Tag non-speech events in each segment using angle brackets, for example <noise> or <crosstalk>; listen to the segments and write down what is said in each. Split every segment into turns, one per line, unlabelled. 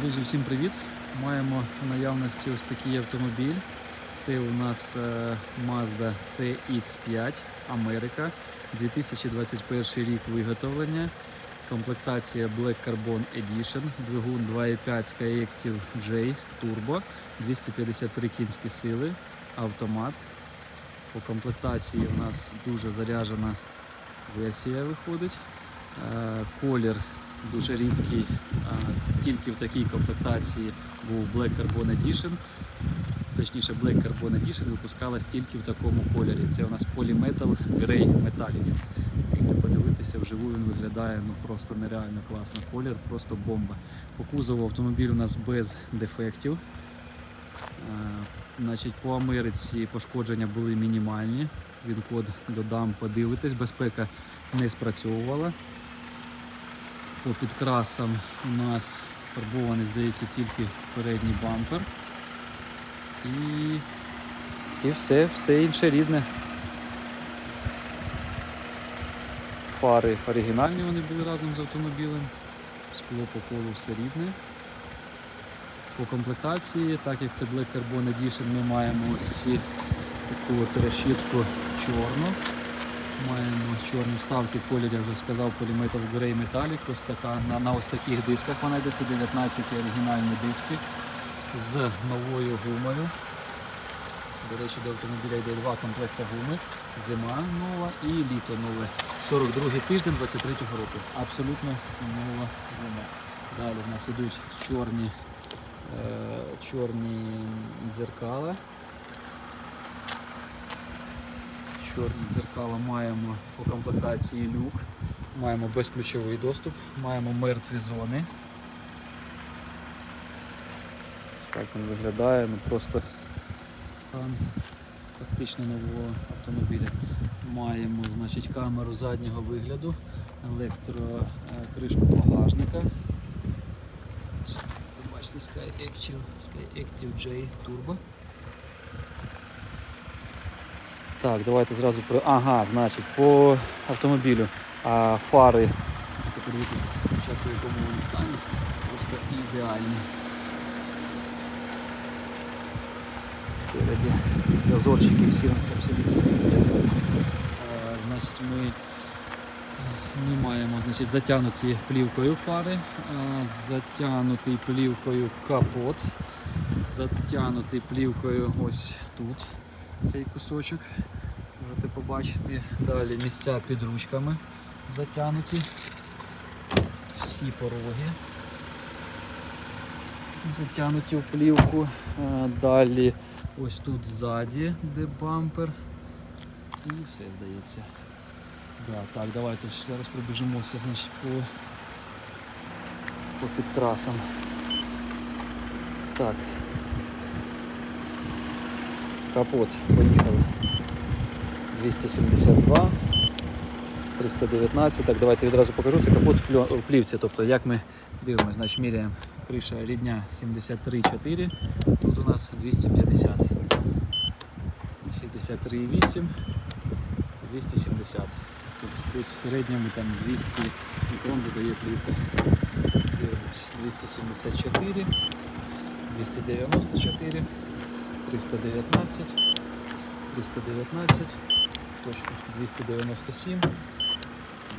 Друзі, всім привіт! Маємо в наявності ось такий автомобіль. Це у нас е, Mazda CX5 Америка, 2021 рік виготовлення. Комплектація Black Carbon Edition, двигун 2.5 Skyactiv J Turbo, 253 кінські сили, автомат. По комплектації у нас дуже заряджена версія виходить. Е, Колір дуже рідкий, тільки в такій комплектації був Black Carbon Edition. Точніше, Black Carbon Edition випускалась тільки в такому кольорі. Це у нас Polymetal Grey Metallic. Можете подивитися, вживу він виглядає ну, просто нереально класно. Колір, просто бомба. По кузову автомобіль у нас без дефектів. Значить, по Америці пошкодження були мінімальні. Він код додам, подивитись, безпека не спрацьовувала. По підкрасам у нас фарбований, здається, тільки передній бампер. І, і все, все інше рідне. Фари оригінальні вони були разом з автомобілем. Скло по колу все рідне. По комплектації, так як це Black Carbon Edition, ми маємо ось таку от решітку чорну. Маємо чорні вставки, колір, я вже сказав, Polymetal Grey Metallic. Ось така, на, на ось таких дисках вона йде, це 19 оригінальні диски з новою гумою. До речі, до автомобіля йде два комплекти гуми. Зима нова і літо нове. 42 тиждень 23-го року. Абсолютно нова гума. Далі в нас йдуть чорні, е, чорні дзеркала. Чорні дзеркала маємо по комплектації люк, маємо безключовий доступ, маємо мертві зони. Ось Так він виглядає, ну просто стан фактично нового автомобіля. Маємо значить, камеру заднього вигляду, електрокришку багажника. Ви Бачите, Skyactiv, Skyactiv J Turbo. Так, давайте зразу про. Ага, значить, по автомобілю. А, фари. Можете подивитися спочатку, в якому вони стані. Просто ідеальні. Спереді зазорчики всі у нас абсолютно Значить, ми ми маємо значить, затягнуті плівкою фари, затягнутий плівкою капот, затягнутий плівкою ось тут цей кусочок. Можете побачити. Далі місця під ручками затягнуті. Всі пороги затягнуті в плівку. Далі ось тут ззаді, де бампер. І все здається. Да, так, давайте зараз пробіжимося значить, по, по підкрасам. Так. Капот, поїхали. 272, 319. Так, давайте відразу покажу. Це капот в плівці. Тобто, як ми дивимося, значить міряємо. Криша рідня 73,4. Тут у нас 250. 63,8, 270. Тут десь в середньому там 200 мікрон додає плівка. Дивимось. 274, 294, 319, 319, точно 297,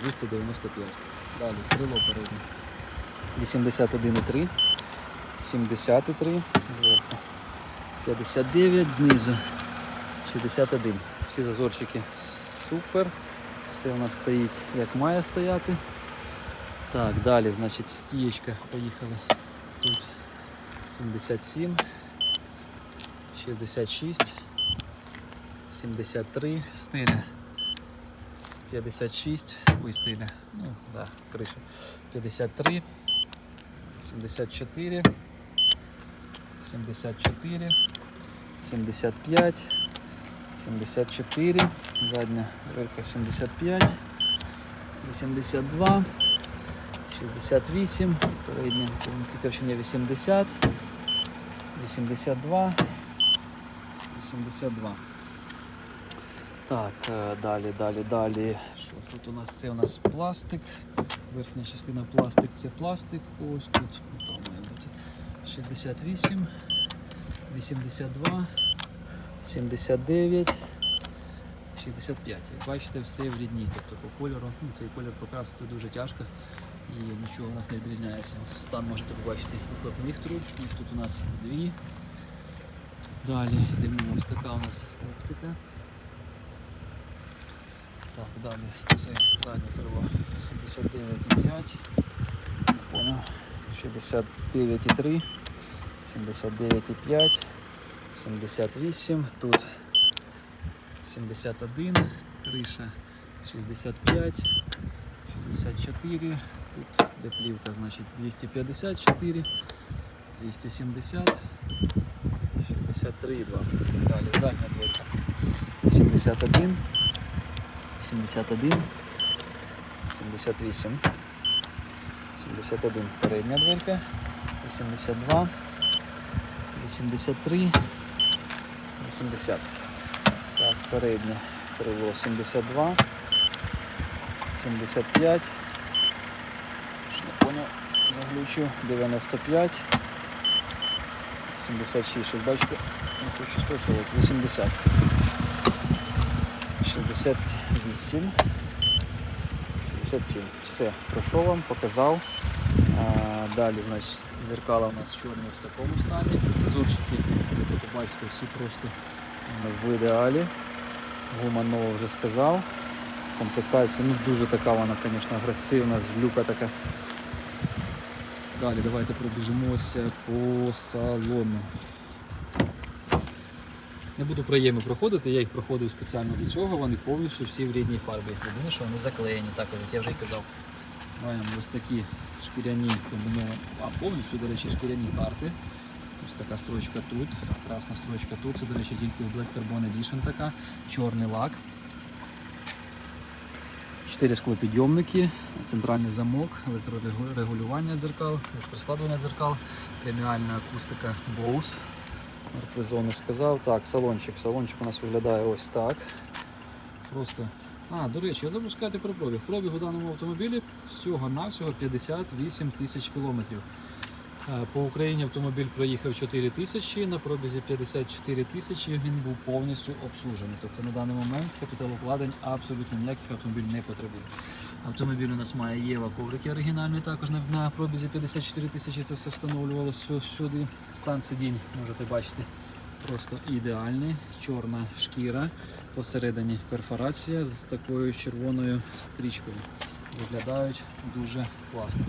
295. Далі. Крило переднє. 81,3, 73 зверху, 59 знизу, 61. Всі зазорчики. Супер. Все у нас стоїть як має стояти. Так, далі, значить, стієчка, поїхали. Тут 77, 66, 73 стиля. 56, ой, стиля, ну, да, криша. 53, 74, 74, 75, 74, задня релька 75, 82, 68, передня тільки 80, 82, 82. Так, е, далі, далі, далі. Що тут у нас? Це у нас пластик. Верхня частина пластик це пластик. Ось тут має бути. 68, 82, 79, 65. Як бачите, все в рідній, тобто по кольору. Ну, цей колір покрасити дуже тяжко і нічого у нас не відрізняється. Стан можете побачити вихлопних труб. Їх тут у нас дві. Далі дивимося, така у нас оптика. Так, далі це заднє крило 79,5. Понял. 69,3, 79,5, 78, тут 71, криша 65, 64, тут де плівка, значить 254, 270, 63, 2. Далі задня дверка 81, 71, 78. 71 передня дверка, 82, 83, 80. Так, переднє крило 72, 75. Ж не поняв, заглючу, 95, 76, щось бачите, не хочу спрацьовувати, 80, 68. 57. Все, пройшов вам, показав. А, далі, значить, зеркала у нас чорні в такому стані. Зазорчики, можете побачити, всі просто в ідеалі. Гума нова вже сказав. Комплектація, ну дуже така вона, звісно, агресивна, злюка така. Далі давайте пробіжимося по салону. Не буду проєми проходити, я їх проходив спеціально до цього, вони повністю всі в рідній фарбі. Єдине, що вони заклеєні, також, як я вже й казав. Маємо ось такі шкіряні а повністю, до речі, шкіряні карти. Ось така строчка тут, красна строчка тут. Це, до речі, тільки в Black Carbon Edition така, чорний лак. Чотири склопідйомники, центральний замок, електрорегулювання дзеркал, електроскладування дзеркал, преміальна акустика Bose. Мертві зони сказав. Так, салончик. Салончик у нас виглядає ось так. Просто. А, до речі, я забув сказати про пробіг. Пробіг у даному автомобілі всього-навсього 58 тисяч кілометрів. Е, По Україні автомобіль проїхав 4 тисячі, на пробізі 54 тисячі він був повністю обслужений. Тобто на даний момент капіталовкладень абсолютно ніяких автомобіль не потребує. Автомобіль у нас має Єва коврики оригінальні, також на, пробізі 54 тисячі це все встановлювалося сю- сюди. Стан сидінь можете бачити просто ідеальний. Чорна шкіра, посередині перфорація з такою червоною стрічкою. Виглядають дуже класно.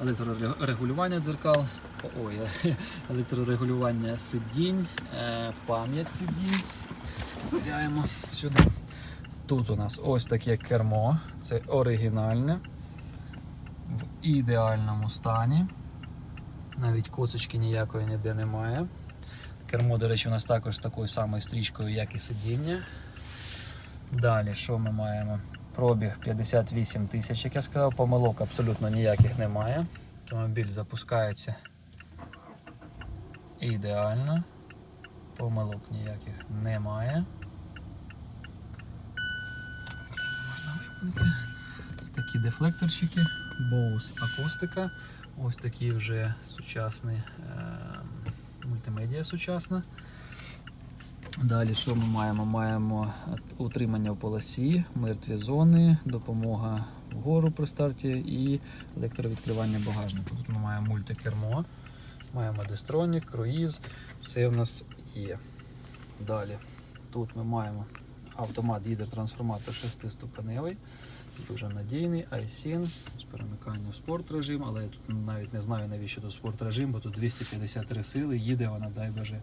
Електрорегулювання дзеркал, ой, <laughs> електрорегулювання сидінь, е, пам'ять сидінь. Перевіряємо сюди. Тут у нас ось таке кермо, це оригінальне, в ідеальному стані. Навіть коцочки ніякої ніде немає. Кермо, до речі, у нас також з такою самою стрічкою, як і сидіння. Далі, що ми маємо? Пробіг 58 тисяч, як я сказав, помилок абсолютно ніяких немає. Автомобіль запускається ідеально. Помилок ніяких немає. Можна вимкнути. Ось такі дефлекторчики, Bose акустика. Ось такі вже сучасні е, мультимедіа сучасна. Далі що ми маємо? Маємо утримання в полосі, мертві зони, допомога вгору при старті і електровідкривання багажнику. Тут ми маємо мультикермо, маємо дестронік, круїз, все в нас є. Далі тут ми маємо автомат гідротрансформатор 6-ступеневий, дуже надійний, iSyn з перемиканням в спорт режим, але я тут навіть не знаю навіщо тут спорт режим, бо тут 253 сили, їде вона, дай Боже,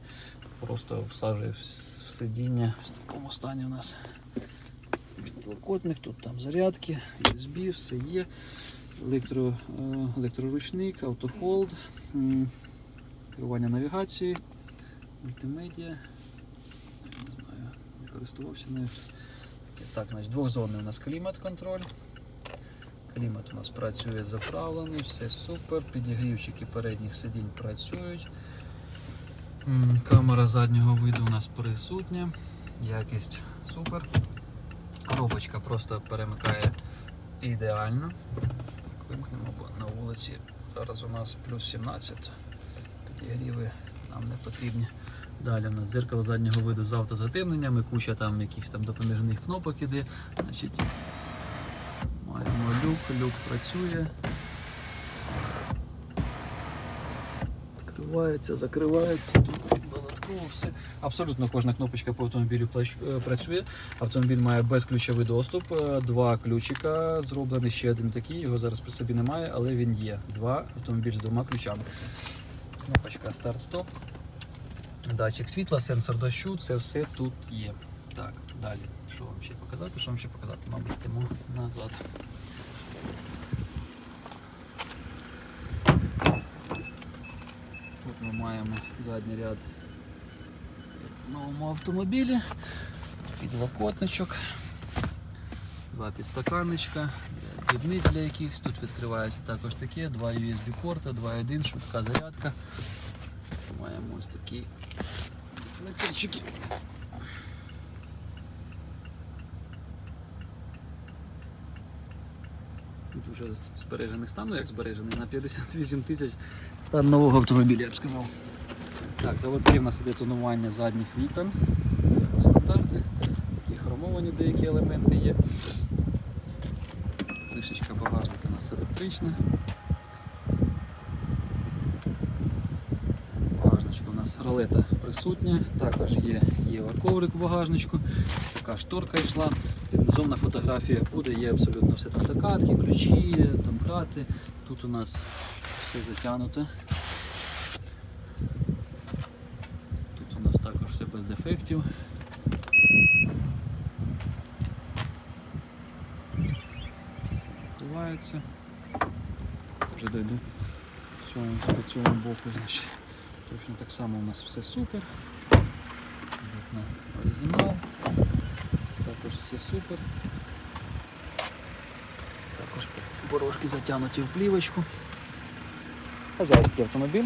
просто всаджує в сидіння в такому стані у нас. Підлокотник, тут там зарядки, USB, все є. Електро, е, електроручник, автохолд, керування навігацією, мультимедіа. Не знаю, не користувався нею. Так, значить, двохзонний у нас клімат-контроль. Клімат у нас працює заправлений, все супер. Підігрівчики передніх сидінь працюють. Камера заднього виду у нас присутня. Якість супер. Коробочка просто перемикає ідеально. Вимкнемо, бо на вулиці зараз у нас плюс 17. Підігріви нам не потрібні. Далі у нас дзеркало заднього виду з автозатемненнями, куча там якихось там допоміжних кнопок іде. Значить, маємо люк, люк працює. Відкривається, закривається. Тут додатково все. Абсолютно кожна кнопочка по автомобілю е, працює. Автомобіль має безключовий доступ, е, два ключика, зроблений ще один такий. Його зараз при собі немає, але він є. Два автомобіль з двома ключами. Кнопочка старт-стоп. Датчик світла, сенсор дощу, це все тут є. Так, далі. Що вам ще показати? Що вам ще показати? Мабуть, йдемо назад. Ми маємо задній ряд в новому автомобілі. Підлокотничок, два підстаканничка, дрібниць для якихось. Тут відкривається також таке, два USB порта, 2.1, швидка зарядка. Маємо ось такі флекерчики. Тут вже збережений стан, ну як збережений, на 58 тисяч стан нового автомобіля, я б сказав. Так, заводське в нас іде тонування задніх вікон. Стандарти. Такі хромовані деякі елементи є. Кришечка багажника у нас електрична. багажничку у нас ролета присутня, також є Єва коврик в багажничку, така шторка йшла. Під низом на фотографіях буде, є абсолютно все там докатки, ключі, домкрати. Тут у нас все затягнуто. Тут у нас також все без дефектів. Відкривається. Вже дойду цьому, по цьому боку. Значить. Точно так само у нас все супер. Вікна оригінал. Також все супер. Також порожки затягнуті в плівочку. Хазяйський автомобіль.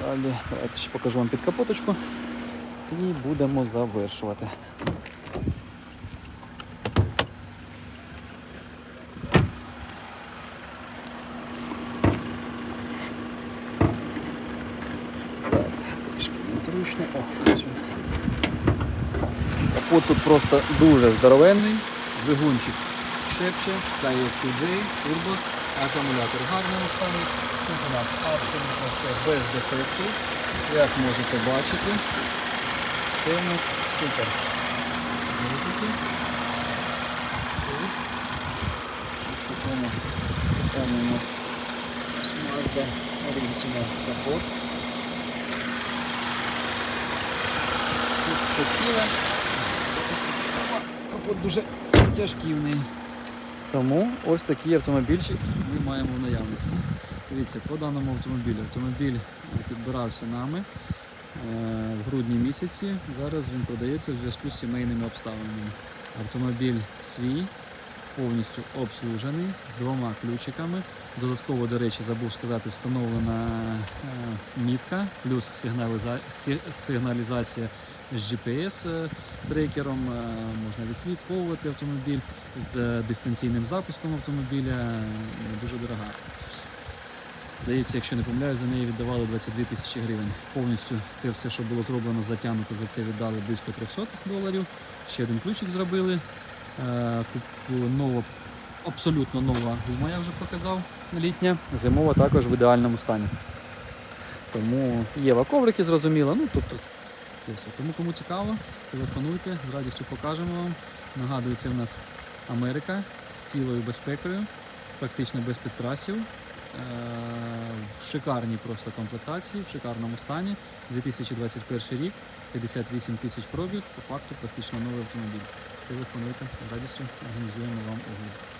Далі давайте ще покажу вам під капоточку і будемо завершувати. Капот тут просто дуже здоровенний. Двигунчик шепче, Skyek 2J, турбо, акумулятор в гарному стані. Тут у нас абсолютно все без дефекту. Як можете бачити, все у нас супер. Там у нас Mazda Original капот. Тут все ціле. Капот дуже тяжківний. Тому ось такий автомобільчик ми маємо в наявності. Дивіться, по даному автомобілю. Автомобіль е, підбирався нами е, в грудні місяці. Зараз він продається в зв'язку з сімейними обставинами. Автомобіль свій, повністю обслужений з двома ключиками. Додатково, до речі, забув сказати, встановлена е, мітка, плюс сигналізація з GPS-трекером. Можна відслідковувати автомобіль з дистанційним запуском автомобіля. е, Дуже дорога. Здається, якщо не помиляюсь, за неї віддавали 22 тисячі гривень. Повністю це все, що було зроблено, затягнуто, за це віддали близько 300 доларів. Ще один ключик зробили. Е, Тут нова, абсолютно нова гума, я вже показав, літня. Зимова також в ідеальному стані. Тому Єва коврики зрозуміло. Ну, тобто, це. Тому кому цікаво, телефонуйте, з радістю покажемо вам. Нагадую, це в нас Америка з цілою безпекою, практично без підкрасів. Е, В шикарній просто комплектації, в шикарному стані. 2021 рік, 58 тисяч пробіг, по факту практично новий автомобіль. Телефонуйте, з радістю організуємо вам огляд.